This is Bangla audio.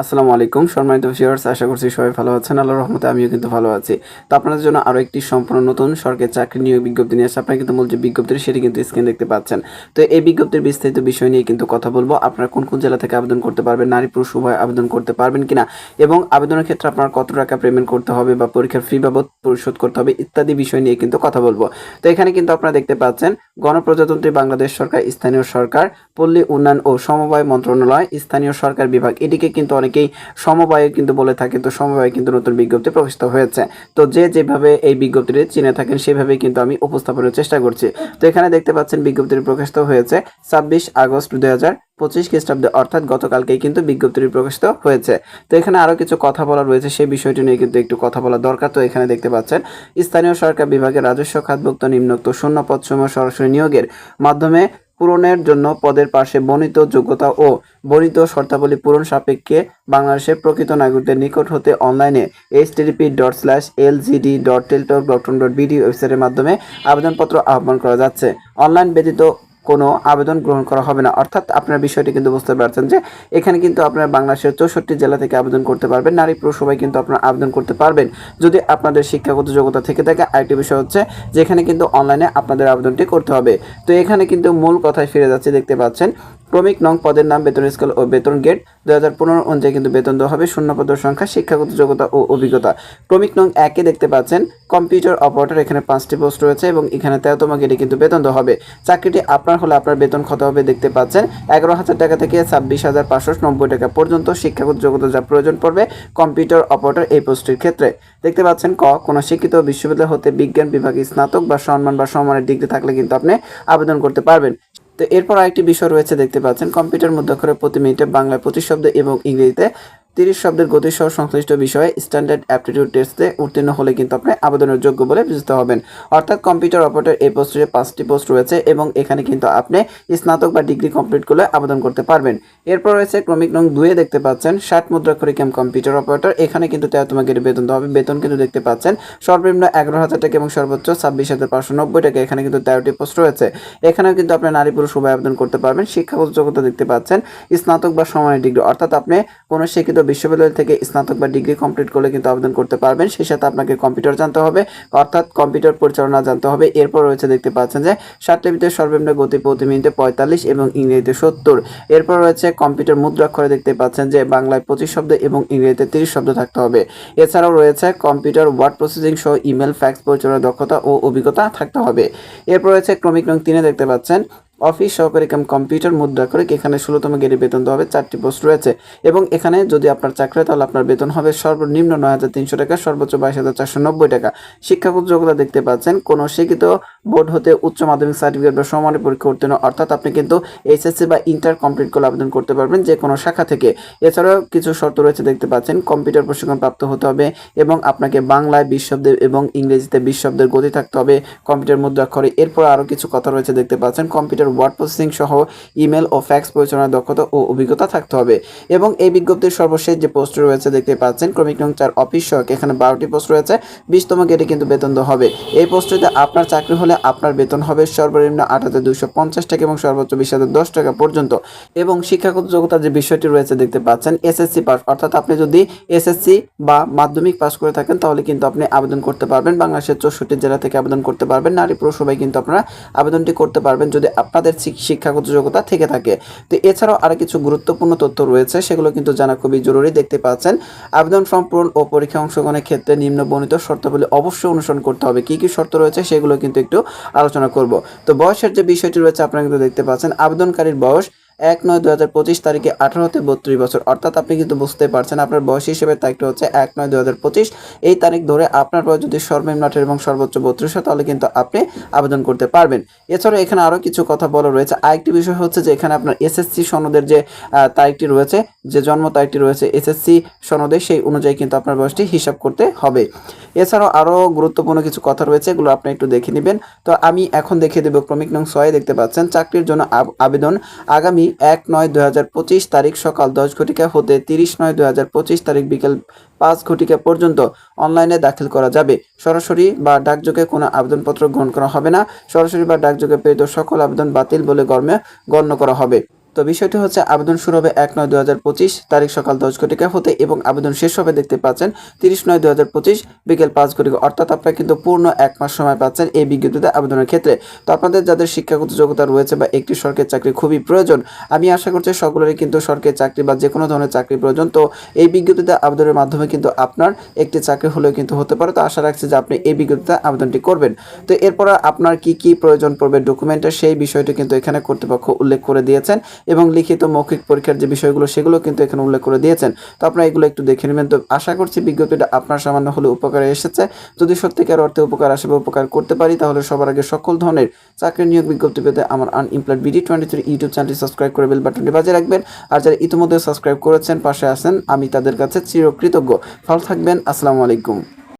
আসসালামু আলাইকুম, সম্মানিত ভিউয়ার্স আশা করছি সবাই ভালো আছেন। আল্লাহর রহমতে আমিও কিন্তু ভালো আছি। তো আপনাদের জন্য আরও একটি সম্পূর্ণ নতুন সরকারি চাকরি নিয়োগ বিজ্ঞপ্তি নিয়ে আসছে। আপনারা কিন্তু মূল যে বিজ্ঞপ্তি সেটি কিন্তু স্ক্রিন দেখতে পাচ্ছেন। তো এই বিজ্ঞপ্তির বিস্তারিত বিষয় নিয়ে কিন্তু কথা বলব। আপনারা কোন কোন জেলা থেকে আবেদন করতে পারবেন, নারী, পুরুষ, উভয় আবেদন করতে পারবেন কিনা? এবং আবেদনের ক্ষেত্রে আপনার কত টাকা পেমেন্ট করতে হবে বা পরীক্ষার ফি বাবদ পরিশোধ করতে হবে, ইত্যাদি বিষয় নিয়ে কিন্তু কথা বলব। তো এখানে কিন্তু আপনারা দেখতে পাচ্ছেন, গণপ্রজাতন্ত্রী বাংলাদেশ সরকার, স্থানীয় সরকার, পল্লী উন্নয়ন ও সমবায় মন্ত্রণালয়, স্থানীয় সরকার বিভাগ। এটিকে কিন্তু অনেকেই সমবায় কিন্তু বলে থাকে তো সমবায় কিন্তু নতুন বিজ্ঞপ্তি প্রকাশিত হয়েছে। তো যে যেভাবে এই বিজ্ঞপ্তিটি চিনে থাকেন, সেভাবেই কিন্তু আমি উপস্থাপনের চেষ্টা করছি। তো এখানে দেখতে পাচ্ছেন বিজ্ঞপ্তিটি প্রকাশিত হয়েছে ছাব্বিশ আগস্ট দুই হাজার পঁচিশ খ্রিস্টাব্দে, অর্থাৎ গতকালকেই কিন্তু বিজ্ঞপ্তিটি প্রকাশিত হয়েছে। তো এখানে আরও কিছু কথা বলা রয়েছে, সেই বিষয়টি নিয়ে কিন্তু একটু কথা বলা দরকার। তো এখানে দেখতে পাচ্ছেন, স্থানীয় সরকার বিভাগের রাজস্ব খাতভুক্ত নিম্নোক্ত শূন্য পদ সমূহ সরাসরি নিয়োগের মাধ্যমে পূরণের জন্য পদের পাশে বর্ণিত যোগ্যতা ও বর্ণিত শর্তাবলী পূরণ সাপেক্ষে বাংলাদেশের প্রকৃত নাগরিকদের নিকট হতে অনলাইনে H TDP dot slash L GD dot Teletalk dot com dot BD ওয়েবসাইটের মাধ্যমে আবেদনপত্র আহ্বান করা যাচ্ছে। অনলাইন ব্যতীত কোনো আবেদন গ্রহণ করা হবে না। অর্থাৎ আপনার বিষয়টি কিন্তু বুঝতে পারছেন যে এখানে কিন্তু আপনার বাংলাদেশের চৌষট্টি জেলা থেকে আবেদন করতে পারবেন। নারী পুরুষ সবাই কিন্তু আপনারা আবেদন করতে পারবেন। যদি আপনাদের শিক্ষাগত যোগ্যতা থেকে থাকে, আরেকটি বিষয় হচ্ছে যেখানে কিন্তু অনলাইনে আপনাদের আবেদনটি করতে হবে। তো এখানে কিন্তু মূল কথায় ফিরে যাচ্ছে, দেখতে পাচ্ছেন। ক্রমিক নং পদের নাম, বেতন স্কেল ও বেতন গেট। দু হাজার পনেরো অনুযায়ী কিন্তু বেতন দেওয়া হবে। শূন্য পদের সংখ্যা, শিক্ষাগত যোগ্যতা ও অভিজ্ঞতা। ক্রমিক নং একে দেখতে পাচ্ছেন। কম্পিউটার অপারেটর, এখানে পাঁচটি পোস্ট রয়েছে এবং এখানে তেরোতম গেটে কিন্তু বেতন দেওয়া হবে। চাকরিটি আপনার হলে আপনার বেতন কত হবে দেখতে পাচ্ছেন। এগারো হাজার টাকা থেকে ছাব্বিশ হাজার পাঁচশো নব্বই টাকা পর্যন্ত শিক্ষাগত যোগ্যতা যা প্রয়োজন পড়বে কম্পিউটার অপারেটর এই পোস্টের ক্ষেত্রে। দেখতে পাচ্ছেন ক, কোনো শিক্ষিত বিশ্ববিদ্যালয় হতে বিজ্ঞান বিভাগে স্নাতক বা সম্মান বা সম্মানের ডিগ্রি থাকলে কিন্তু আপনি আবেদন করতে পারবেন। তো এরপর আরেকটি বিষয় রয়েছে, দেখতে পাচ্ছেন, কম্পিউটার মধ্যাক্ষরে প্রতি মিনিটে বাংলায় পঁচিশ শব্দ এবং ইংরেজিতে তিরিশ শব্দের গতিসহ সংশ্লিষ্ট বিষয়ে স্ট্যান্ডার্ড অ্যাপটিটিউড টেস্টে উত্তীর্ণ হলে কিন্তু আপনি আবেদনের যোগ্য বলে বিবেচিত হবেন। অর্থাৎ কম্পিউটার অপারেটর এই পোস্টে পাঁচটি পোস্ট রয়েছে এবং এখানে কিন্তু আপনি স্নাতক বা ডিগ্রি কমপ্লিট করলে আবেদন করতে পারবেন। এরপর রয়েছে ক্রমিক নং দুয়ে দেখতে পাচ্ছেন, ষাট মুদ্রাক্ষরিক এম কম্পিউটার অপারেটর। এখানে কিন্তু গেটে বেতন হবে। বেতন কিন্তু দেখতে পাচ্ছেন, সর্বনিম্ন এগারো হাজার টাকা এবং সর্বোচ্চ ছাব্বিশ হাজার পাঁচশো নব্বই টাকা। এখানে কিন্তু তেরোটি পোস্ট রয়েছে। এখানেও কিন্তু আপনি নারী পুরুষ উভয় আবেদন করতে পারবেন। শিক্ষাগত যোগ্যতা দেখতে পাচ্ছেন, স্নাতক বা সমানের ডিগ্রি। অর্থাৎ আপনি কোনো শিক্ষিত বিশ্ববিদ্যালয় থেকে স্নাতক বা ডিগ্রি কমপ্লিট করলে কিন্তু আবেদন করতে পারবেন। সেই সাথে আপনাকে কম্পিউটার জানতে হবে, অর্থাৎ কম্পিউটার পরিচালনা জানতে হবে। এরপর রয়েছে দেখতে পাচ্ছেন যে ষাটটিভিতে সর্বনিম্ন গতি প্রতি মিনিটে পঁয়তাল্লিশ এবং ইংরেজিতে সত্তর। এরপর রয়েছে কম্পিউটার মুদ্রাক্ষরে দেখতে পাচ্ছেন যে, বাংলায় পঁচিশ শব্দ এবং ইংরেজিতে তিরিশ শব্দ থাকতে হবে। এছাড়াও রয়েছে কম্পিউটার ওয়ার্ড প্রসেসিং সহ ইমেল, ফ্যাক্স পরিচালনার দক্ষতা ও অভিজ্ঞতা থাকতে হবে। এরপর রয়েছে ক্রমিক নং তিনে দেখতে পাচ্ছেন। অফিস সহকারী কাম কম্পিউটার মুদ্রা করে এখানে ষোলোতম গেটে বেতন দেওয়া হবে? চারটি পোস্ট রয়েছে। এবং এখানে যদি আপনার চাকরি হয়, তাহলে আপনার বেতন হবে সর্বনিম্ন নয় হাজার তিনশো টাকা, সর্বোচ্চ বাইশ হাজার চারশো নব্বই টাকা। শিক্ষাগত যোগ্যতা দেখতে পাচ্ছেন, কোনো শিক্ষিত বোর্ড হতে উচ্চ মাধ্যমিক সার্টিফিকেট বা সমানের পরীক্ষা উত্তীর্ণ অর্থাৎ আপনি কিন্তু এইচএসসি বা ইন্টার কমপ্লিট করে আবেদন করতে পারবেন যে কোনো শাখা থেকে। এছাড়াও কিছু শর্ত রয়েছে দেখতে পাচ্ছেন, কম্পিউটার প্রশিক্ষণ প্রাপ্ত হতে হবে এবং আপনাকে বাংলায় বিশ শব্দের এবং ইংরেজিতে বিশ শব্দের গতি থাকতে হবে কম্পিউটার মুদ্রাক্ষরে এরপর আরও কিছু কথা রয়েছে দেখতে পাচ্ছেন, কম্পিউটার ওয়ার্ড প্রসেসিং সহ ইমেল ও ফ্যাক্স পরিচালনার দক্ষতা ও অভিজ্ঞতা থাকতে হবে। এবং এই বিজ্ঞপ্তির সর্বশেষ যে পোস্ট রয়েছে, দেখতে পাচ্ছেন, ক্রমিক নং চার অফিস সহক এখানে বারোটি পোস্ট রয়েছে, বিশতম গেটে কিন্তু বেতন দেওয়া হবে। এই পোস্টটিতে আপনার চাকরি হলে আপনার বেতন হবে সর্বনিম্ন আট হাজার দুশো পঞ্চাশ টাকা এবং সর্বোচ্চ বিশ হাজার দশ টাকা পর্যন্ত। এবং শিক্ষাগত যোগ্যতার যে বিষয়টি রয়েছে, দেখতে পাচ্ছেন, এসএসসি পাস। অর্থাৎ আপনি যদি এসএসসি বা মাধ্যমিক পাস করে থাকেন, তাহলে কিন্তু আপনি আবেদন করতে পারবেন। বাংলাদেশের চৌষট্টি জেলা থেকে আবেদন করতে পারবেন। নারী পুরুষ সবাই কিন্তু আপনারা আবেদনটি করতে পারবেন। যদি আপনাদের শিক- শিক্ষাগত যোগ্যতা থেকে থাকে। তো এছাড়াও আরও কিছু গুরুত্বপূর্ণ তথ্য রয়েছে, সেগুলো কিন্তু জানা খুবই জরুরি, দেখতে পাচ্ছেন। আবেদন ফর্ম পূরণ ও পরীক্ষা অংশগ্রহণের ক্ষেত্রে নিম্ন বর্ণিত শর্তাবলী অবশ্যই অনুসরণ করতে হবে। কি কি শর্ত রয়েছে সেগুলো কিন্তু একটু আলোচনা করব। তো বয়সের যে বিষয়টি রয়েছে, আপনারা কিন্তু দেখতে পাচ্ছেন, আবেদনকারীর বয়স এক নয় দু হাজার পঁচিশ তারিখে আঠারো বত্রিশ বছর। অর্থাৎ আপনি কিন্তু বুঝতে পারছেন আপনার বয়স হিসেবে তারিখটা হচ্ছে এক নয় দু হাজার পঁচিশ। এই তারিখ ধরে আপনার বয়স যদি সর্বনিম্ন আঠারো এবং সর্বোচ্চ বত্রিশ হয়, তাহলে কিন্তু আপনি আবেদন করতে পারবেন। এছাড়াও এখানে আরও কিছু কথা বলা রয়েছে। আরেকটি বিষয় হচ্ছে যে এখানে আপনার এসএসসি সনদের যে তারিখটি রয়েছে, যে জন্ম তারিখটি রয়েছে এসএসসি সনদে, সেই অনুযায়ী কিন্তু আপনার বয়সটি হিসাব করতে হবে। এছাড়াও আরও গুরুত্বপূর্ণ কিছু কথা রয়েছে, এগুলো আপনি একটু দেখে নেবেন। তো আমি এখন দেখিয়ে দেবো ক্রমিক নং ছয়ে, দেখতে পাচ্ছেন, চাকরির জন্য আব- আবেদন আগামী এক নয় দু তারিখ সকাল দশ ঘটিকা হতে তিরিশ নয় দু তারিখ বিকেল পাঁচ ঘটিকা পর্যন্ত অনলাইনে দাখিল করা যাবে। সরাসরি বা ডাকযোগে কোনো আবেদনপত্র গ্রহণ করা হবে না। সরাসরি বা ডাকযোগে প্রেরিত সকল আবেদন বাতিল বলে গণ্যে গণ্য করা হবে। তো বিষয়টি হচ্ছে আবেদন শুরু হবে এক নয় দু হাজার পঁচিশ তারিখ সকাল দশ ঘটিকা হতে এবং আবেদন শেষ হবে দেখতে পাচ্ছেন তিরিশ নয় দু হাজার পঁচিশ বিকেল পাঁচ ঘটিকা। অর্থাৎ আপনারা কিন্তু পূর্ণ এক মাস সময় পাচ্ছেন এই বিজ্ঞপ্তিতে আবেদনের ক্ষেত্রে। তো আপনাদের যাদের শিক্ষাগত যোগ্যতা রয়েছে বা একটি সরকারি চাকরি খুবই প্রয়োজন, আমি আশা করছি সকলেরই কিন্তু সরকারি চাকরি বা যে কোনো ধরনের চাকরি প্রয়োজন। তো এই বিজ্ঞপ্তিতে আবেদনের মাধ্যমে কিন্তু আপনার একটি চাকরি হলেও কিন্তু হতে পারে। তো আশা রাখছি যে আপনি এই বিজ্ঞপ্তিতে আবেদনটি করবেন। তো এরপর আপনার কি কি প্রয়োজন পড়বে ডকুমেন্টের সেই বিষয়টি কিন্তু এখানে কর্তৃপক্ষ উল্লেখ করে দিয়েছেন। এবং লিখিত মৌখিক পরীক্ষার যে বিষয়গুলো, সেগুলো কিন্তু এখানে উল্লেখ করে দিয়েছেন। তো আপনারা এগুলো একটু দেখে নেবেন। তো আশা করছি বিজ্ঞপ্তিটা আপনার সামান্য হলে উপকারে এসেছে। যদি সত্যিকার অর্থে উপকার আসে বা উপকার করতে পারি, তাহলে সবার আগে সকল ধরনের চাকরি নিয়োগ বিজ্ঞপ্তি পেতে আমার unemployed BD twenty three YouTube চ্যানেলটি সাবস্ক্রাইব করে বেল বাটনটি বাজিয়ে রাখবেন। আর যারা ইতিমধ্যে সাবস্ক্রাইব করেছেন, পাশে আছেন, আমি তাদের কাছে চিরকৃতজ্ঞ। ভালো থাকবেন। আসসালামু আলাইকুম।